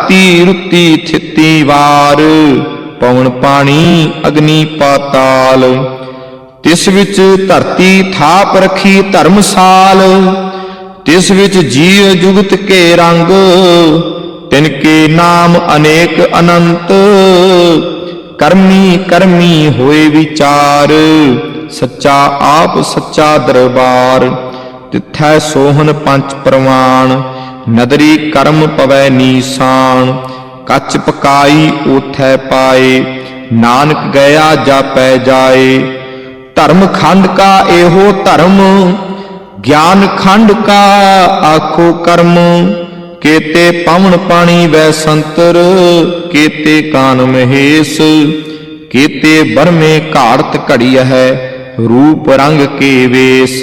ਰਾਤੀ ਰੁੱਤੀ ਥਿੱਤੀ ਵਾਰ ਪਵਨ ਪਾਣੀ ਅਗਨੀ ਪਾਤਾਲ। ਤਿਸ ਵਿੱਚ ਧਰਤੀ ਥਾਪ ਰਖੀ ਧਰਮਸਾਲ, ਤਿਸ ਵਿੱਚ ਜੀਵ ਜੁਗਤ ਕੇ ਰੰਗ, ਤਿਨ ਕੇ ਨਾਮ ਅਨੇਕ ਅਨੰਤ। ਕਰਮੀ ਕਰਮੀ ਹੋਏ ਵਿਚਾਰ, ਸੱਚਾ ਆਪ ਸੱਚਾ ਦਰਬਾਰ, ਤਿੱਥੈ ਸੋਹਨ ਪੰਚ ਪ੍ਰਮਾਣ ਨਦਰੀ ਕਰਮ ਪਵੈ ਨੀਸਾਨ, ਕੱਚ ਪਕਾਈ ਉਥੈ ਪਾਏ, ਨਾਨਕ ਗਿਆ ਜਾਪੈ ਜਾਏ। ਧਰਮ ਖੰਡ ਕਾ ਇਹੋ ਧਰਮ, ਗਿਆਨ ਖੰਡ ਕਾ ਆਖੋ ਕਰਮ। ਕੇਤੇ ਪਵਨ ਪਾਣੀ ਵੈ ਸੰਤਰ, ਕੇਤੇ ਕਾਨ ਮਹੇਸ਼। ਕੇਤੇ ਬਰਮੇ ਘਾੜਤ ਘੜੀ ਹੈ, ਰੂਪ ਰੰਗ ਕੇ ਵੇਸ।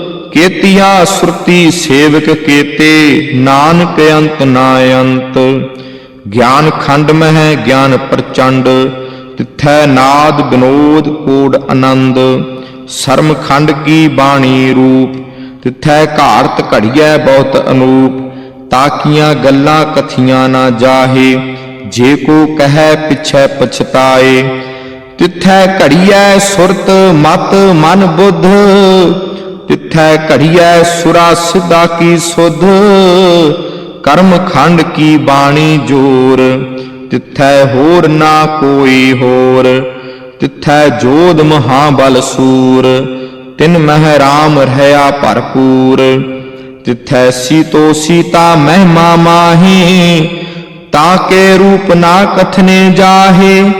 ਕੇਤੀਆਂ ਸੁਰਤੀ ਸੇਵਕ ਕੇਤੇ, ਨਾਨਕ ਅੰਤ ਨਾ ਅੰਤ। ਗਿਆਨ ਖੰਡ ਮਹਿ, ਗਿਆਨ ਪ੍ਰਚੰਡ, ਤਿਥੈ ਨਾਦ ਬਿਨੋਦ ਕੋੜ ਆਨੰਦ ਸ਼ਰਮ ਖੰਡ ਕੀ ਬਾਣੀ ਰੂਪ, ਤਿਥੈ ਘਾਰਤ ਘੜੀਐ ਬਹੁਤ ਅਨੂਪ। ਤਾਕੀਆਂ ਗੱਲਾਂ ਕਥੀਆਂ ਨਾ ਜਾਹੇ, ਜੇ ਕੋ ਕਹੈ ਪਿਛੈ ਪਛਤਾਏ। ਤਿਥੈ ਘੜੀਐ ਸੁਰਤ, ਮਤ, ਮਨ, ਬੁੱਧ। ਤਿਥੈ ਘੜੀਐ ਸੁਰਾ ਸਿੱਧਾ ਕੀ ਸੁਧ? ਕਰਮ ਖੰਡ ਕੀ ਬਾਣੀ ਜੋਰ? ਤਿਥੈ ਹੋਰ ਨਾ ਕੋਈ ਹੋਰ। ਤਿਥੈ ਜੋਧ ਮਹਾਬਲ ਸੂਰ। ਤਿਨ ਮਹਿ ਰਾਮ ਰਹਾ ਭਰਪੂਰ। ਤਿਥੈ ਸੀਤੋ ਸੀਤਾ ਮਹਿਮਾ ਮਾਹੀ। ਤਾਂ ਕੇ ਰੂਪ ਨਾ ਕਥਨੇ ਜਾਹੇ।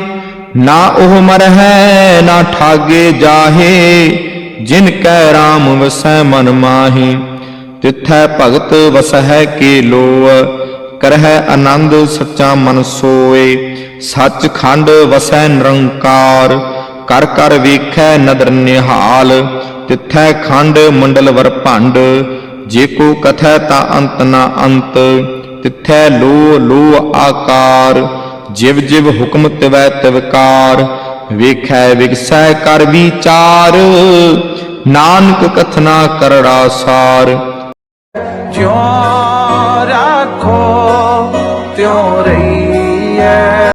ਨਾ ਉਹ ਮਰਹਿ, ਨਾ ਠਾਗੇ ਜਾਹੇ। ਜਿਨ ਕੈ ਰਾਮ ਵਸੈ ਮਨ ਮਾਹੀ, ਤਿਥੈ ਭਗਤ ਵਸਹਿ ਕੇ ਲੋਅ ਕਰਹਿ ਆਨੰਦ ਸੱਚਾ ਮਨ ਸੋਏ ਸੱਚ ਖੰਡ ਵਸੈ ਨਿਰੰਕਾਰ, ਕਰ ਕਰ ਵੇਖੈ ਨਦਰ ਨਿਹਾਲ, ਤਿਥੈ ਖੰਡ ਮੰਡਲ ਵਰ ਭੰਡ, ਜੇ ਕੋ ਕਥੈ ਤਾ ਅੰਤ ਨਾ ਅੰਤ, ਤਿਥੈ ਲੋ ਲੋ ਆਕਾਰ, ਜਿਵ ਜਿਵ ਹੁਕਮ ਤਿਵੈ ਤਿਵਕਾਰ ਵੇਖੈ ਵਿਗਸੈ ਕਰ ਵਿਚਾਰ ਨਾਨਕ ਕਥਨਾ ਕਰੜਾ ਸਾਰ। ਜਿਉ ਰੱਖੋ